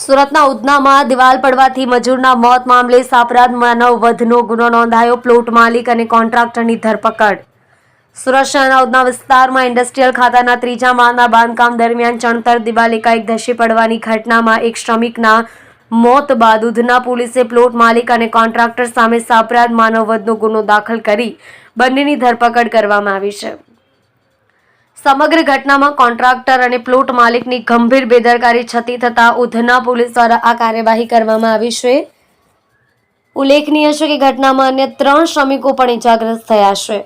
સુરતના ઉધનામાં દિવાલ પડવાથી મજૂરના મોત મામલે સાપરાધ માનવ વધનો ગુનો નોંધાયો પ્લોટ માલિક અને કોન્ટ્રાક્ટરની ધરપકડ. સુરત શહેરના ઉધના વિસ્તારમાં ઇન્ડસ્ટ્રીયલ ખાતાના ત્રીજા માળના બાંધકામ દરમિયાન ચણતર દિવાલ એકાએક ધસી પડવાની ઘટનામાં એક શ્રમિકના મોત બાદ ઉધના પોલીસે પ્લોટ માલિક અને કોન્ટ્રાક્ટર સામે સાપરાધ માનવ વધનો ગુનો દાખલ કરી બંનેની ધરપકડ કરવામાં આવી છે. સમગ્ર ઘટનામાં કોન્ટ્રાક્ટર અને પ્લોટ માલિકની ગંભીર બેદરકારી છતી થતા ઉધના પોલીસ દ્વારા આ કાર્યવાહી કરવામાં આવી છે. ઉલ્લેખનીય છે કે ઘટનામાં અન્ય ત્રણ શ્રમિકો પણ ઇજાગ્રસ્ત થયા છે.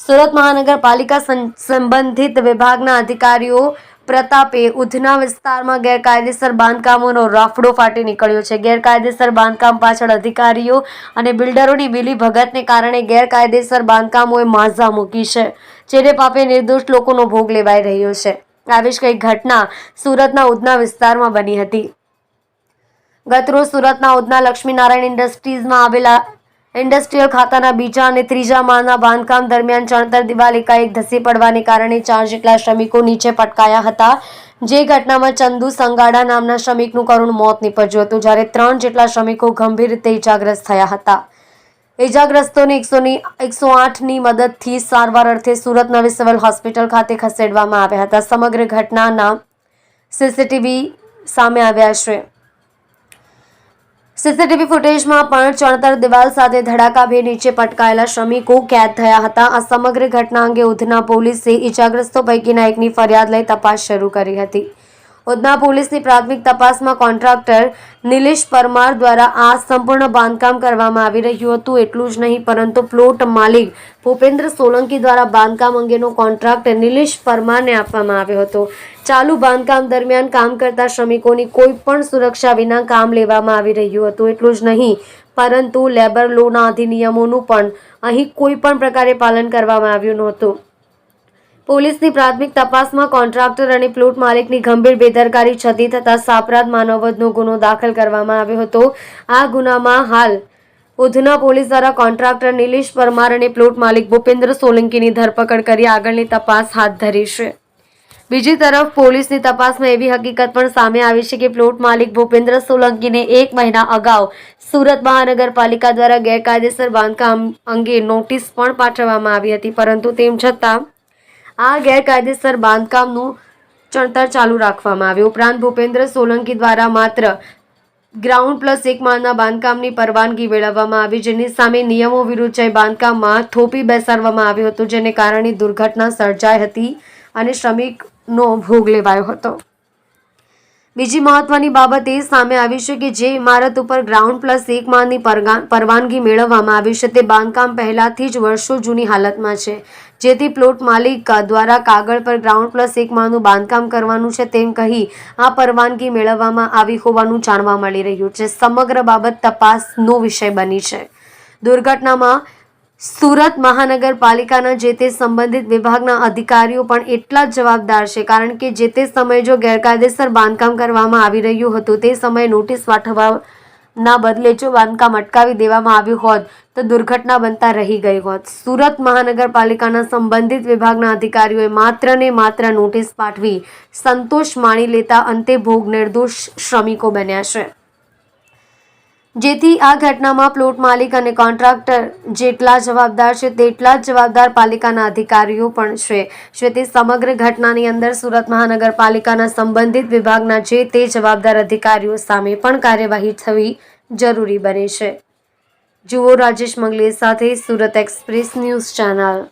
સુરત મહાનગરપાલિકા સંબંધિત વિભાગના અધિકારીઓ પ્રતાપે ઉધના વિસ્તારમાં ગેરકાયદેસર બાંધકામોનો રાફડો ફાટી નીકળ્યો છે. ગેરકાયદેસર બાંધકામ પાછળ અધિકારીઓ અને બિલ્ડરોની વિલી ભગતને કારણે ગેરકાયદેસર બાંધકામોએ માઝા મૂકી છે. જેને પાપે નિર્દોષ લોકોનો ભોગ લેવાઈ રહ્યો છે. આવી જ કંઈક ઘટના સુરતના ઉધના વિસ્તારમાં બની હતી. ગતરોજ સુરતના ઉધના લક્ષ્મીનારાયણ ઇન્ડસ્ટ્રીઝમાં આવેલા ઇન્ડસ્ટ્રીયલ ખાતાના બીજા અને ત્રીજા માળના બાંધકામ દરમિયાન ચણતર દિવાલ એકાએક ધસી પડવાને કારણે ચાર જેટલા શ્રમિકો નીચે પટકાયા હતા. જે ઘટનામાં ચંદુ સંગાડા નામના શ્રમિકનું કરુણ મોત નીપજ્યું હતું, જ્યારે ત્રણ જેટલા શ્રમિકો ગંભીર રીતે ઇજાગ્રસ્ત થયા હતા. ઇજાગ્રસ્તોને એકસોની એકસો આઠની મદદથી સારવાર અર્થે સુરત નવી સિવિલ હોસ્પિટલ ખાતે ખસેડવામાં આવ્યા હતા. સમગ્ર ઘટનાના સીસીટીવી સામે આવ્યા છે. સીસીટીવી ફૂટેજમાં પણ ચણતર દિવાલ સાથે ધડાકાભેર નીચે પટકાયેલા શ્રમિકો કેદ થયા હતા. આ સમગ્ર ઘટના અંગે ઉધના પોલીસે ઇજાગ્રસ્તો પૈકીના એકની ફરિયાદ લઈ તપાસ શરૂ કરી હતી. ઉધના પોલીસની પ્રાથમિક તપાસમાં કોન્ટ્રાક્ટર નિલેશ પરમાર દ્વારા આ સંપૂર્ણ બાંધકામ કરવામાં આવી રહ્યું હતું. એટલું જ નહીં, પરંતુ પ્લોટ માલિક ભૂપેન્દ્ર સોલંકી દ્વારા બાંધકામ અંગેનો કોન્ટ્રાક્ટ નિલેશ પરમારને આપવામાં આવ્યો હતો. ચાલુ બાંધકામ દરમિયાન કામ કરતા શ્રમિકોની કોઈ પણ સુરક્ષા વિના કામ લેવામાં આવી રહ્યું હતું. એટલું જ નહીં, પરંતુ લેબર લોના અધિનિયમોનું પણ અહીં કોઈ પણ પ્રકારે પાલન કરવામાં આવ્યું નહોતું. પોલીસની પ્રાથમિક તપાસમાં કોન્ટ્રાક્ટર અને પ્લોટ માલિકની ગંભીર બેદરકારી છતી થતાં સાપરાધ માનવવધનો ગુનો દાખલ કરવામાં આવ્યો હતો. આ ગુનામાં હાલ ઉધના પોલીસ દ્વારા કોન્ટ્રાક્ટર નિલેશ પરમાર અને પ્લોટ માલિક ભૂપેન્દ્ર સોલંકીની ધરપકડ કરી આગળની તપાસ હાથ ધરી છે. બીજી તરફ પોલીસની તપાસમાં એવી હકીકત પણ સામે આવી છે કે પ્લોટ માલિક ભૂપેન્દ્ર સોલંકીને એક મહિના અગાઉ સુરત મહાનગરપાલિકા દ્વારા ગેરકાયદેસર બાંધકામ અંગે નોટિસ પણ પાઠવવામાં આવી હતી, પરંતુ તેમ છતાં આ ગેરકાયદેસર બાંધકામનું ચણતર ચાલુ રાખવામાં આવ્યું. ઉપરાંત ભૂપેન્દ્ર સોલંકી દ્વારા માત્ર ગ્રાઉન્ડ પ્લસ એક માળના બાંધકામની પરવાનગી મેળવવામાં આવી, જેની સામે નિયમો વિરુદ્ધ બાંધકામમાં થોપી બેસાડવામાં આવ્યું હતું, જેને કારણે દુર્ઘટના સર્જાઈ હતી અને શ્રમિકનો ભોગ લેવાયો હતો. બીજી મહત્વની બાબત એ સામે આવી છે કે જે ઇમારત ઉપર ગ્રાઉન્ડ પ્લસ એક માળની પરવાનગી મેળવવામાં આવી છે. તે બાંધકામ પહેલાથી જ વર્ષો જૂની હાલતમાં છે. જેથી પ્લોટ માલિક દ્વારા કાગળ પર ગ્રાઉન્ડ પ્લસ એક માળનું બાંધકામ કરવાનું છે તેમ કહી આ પરવાનગી મેળવવામાં આવી હોવાનું જાણવા મળી રહ્યું છે. સમગ્ર બાબત તપાસનો વિષય બની છે. દુર્ઘટનામાં સુરત મહાનગરપાલિકાના જે તે સંબંધિત વિભાગના અધિકારીઓ પણ એટલા જ જવાબદાર છે, કારણ કે જે તે સમયે જો ગેરકાયદેસર બાંધકામ કરવામાં આવી રહ્યું હતું, તે સમયે નોટિસ પાઠવવાના બદલે જો બાંધકામ અટકાવી દેવામાં આવ્યું હોત, તો દુર્ઘટના બનતા રહી ગઈ હોત. સુરત મહાનગરપાલિકાના સંબંધિત વિભાગના અધિકારીઓએ માત્ર ને માત્ર નોટિસ પાઠવી સંતોષ માણી લેતા અંતે ભોગ નિર્દોષ શ્રમિકો બન્યા છે. જેથી આ ઘટનામાં પ્લોટ માલિક અને કોન્ટ્રાક્ટર જેટલા જવાબદાર છે તેટલા જ જવાબદાર પાલિકાના અધિકારીઓ પણ છે. જે તે સમગ્ર ઘટનાની અંદર સુરત મહાનગરપાલિકાના સંબંધિત વિભાગના જે તે જવાબદાર અધિકારીઓ સામે પણ કાર્યવાહી થવી જરૂરી બને છે. જુઓ રાજેશ મંગલે સાથે સુરત એક્સપ્રેસ ન્યૂઝ ચેનલ.